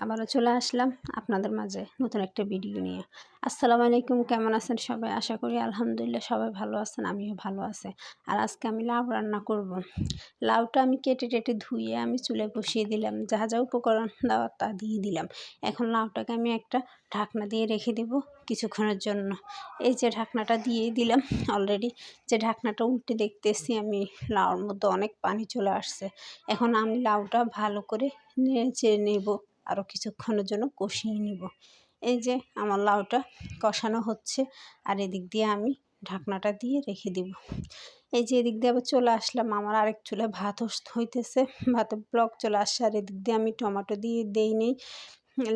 আবারও চলে আসলাম আপনাদের মাঝে নতুন একটা ভিডিও নিয়ে। আসসালামু আলাইকুম, কেমন আছেন সবাই? আশা করি আলহামদুলিল্লাহ সবাই ভালো আছেন, আমিও ভালো আছি। আর আজকে আমি লাউ রান্না করব। লাউটা আমি কেটে টেটে ধুয়ে আমি চুলে বসিয়ে দিলাম, যা যা উপকরণ দেওয়ার তা দিয়ে দিলাম। এখন লাউটাকে আমি একটা ঢাকনা দিয়ে রেখে দেব কিছুক্ষণের জন্য। এই যে ঢাকনাটা দিয়ে দিলাম অলরেডি যে ঢাকনাটা উল্টে দেখতেছি আমি, লাউর মধ্যে অনেক পানি চলে আসছে। এখন আমি লাউটা ভালো করে নেড়ে নেব। আরও কিছুক্ষণের জন্য কষিয়ে নিব। এই যে আমার লাউটা কষানো হচ্ছে আর এদিক দিয়ে আমি ঢাকনাটা দিয়ে রেখে দিব। এই যে এদিক দিয়ে আবার চলে আসলাম, আমার আরেক চুলে ভাত হইতেছে, ভাতের ব্লক চলে আসছে আর এদিক দিয়ে আমি টমেটো দিয়ে দেই নেই।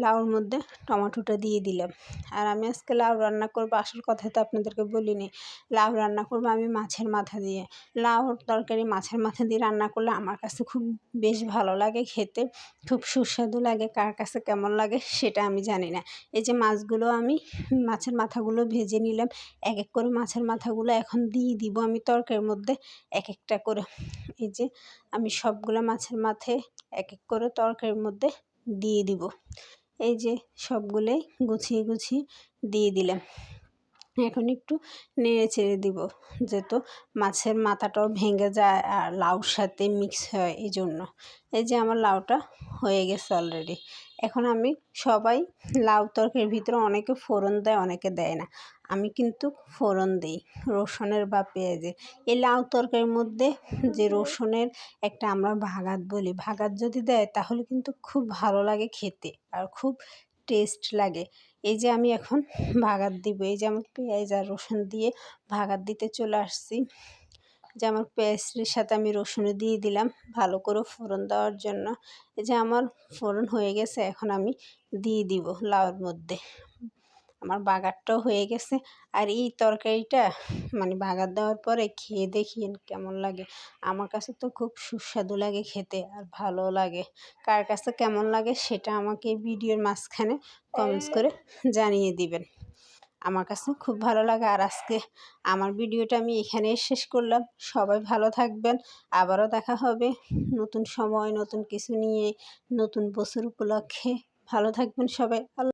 লাউর মধ্যে টমেটোটা দিয়ে দিলাম। আর আমি আজকে লাউ রান্না করব, আসল কথা তো আপনাদেরকে বলিনি। লাউ রান্না করব আমি মাছের মাথা দিয়ে। লাউ তরকারি মাছের মাথা দিয়ে রান্না করলে আমার কাছে খুব বেশ ভালো লাগে খেতে। খুব সুস্বাদু লাগে, কার কাছে কেমন লাগে সেটা আমি জানি না। এই যে মাছগুলো আমি মাছের মাথাগুলো ভেজে নিলাম, এক এক করে মাছের মাথাগুলো এখন দিয়ে দিব আমি তরকারির মধ্যে এক একটা করে। এই যে আমি সবগুলো মাছের মাথায় এক এক করে তরকারির মধ্যে দিয়ে দিব। এই যে সবগুলোই গুছিয়ে গুছিয়ে দিয়ে দিলাম। এখন একটু নেড়ে চেড়ে দিব যেহেতু মাছের মাথাটাও ভেঙে যায় আর লাউর সাথে মিক্স হয় এই জন্য এই যে আমার লাউটা হয়ে গেছে অলরেডি এখন আমি সবাই লাউ তরকারির ভিতরে অনেকে ফোড়ন দেয়, অনেকে দেয় না। আমি কিন্তু ফোড়ন দিই, রসুনের বা পেঁয়াজে এই লাউ তরকারির মধ্যে যে রসুনের একটা আমরা ভাগাত বলি, ভাগাত যদি দেয় তাহলে কিন্তু খুব ভালো লাগে খেতে আর খুব টেস্ট লাগে। এই যে আমি এখন ভাগাত দিব, এই যে আমার পেঁয়াজ আর রসুন দিয়ে ভাগাত দিতে চলে আসছি। যে আমার পেঁয়াজের সাথে আমি রসুন দিয়ে দিলাম ভালো করে ফোড়ন দেওয়ার জন্য। এই যে আমার ফোড়ন হয়ে গেছে, এখন আমি দিয়ে দিব লাউর মধ্যে। আমার বাগারটাও হয়ে গেছে। আর এই তরকারিটা মানে বাগার দেওয়ার পরে খেয়ে দেখিয়েন কেমন লাগে। আমার কাছে তো খুব সুস্বাদু লাগে খেতে আর ভালো লাগে। কার কাছে কেমন লাগে সেটা আমাকে ভিডিওর মাঝখানে কমেন্টস করে জানিয়ে দিবেন। আমার কাছে খুব ভালো লাগে আর আজকে আমার ভিডিওটা আমি এখানে শেষ করলাম। সবাই ভালো থাকবেন। আবারও দেখা হবে নতুন সময়, নতুন কিছু নিয়ে, নতুন বছর উপলক্ষে। ভালো থাকবেন সবাই।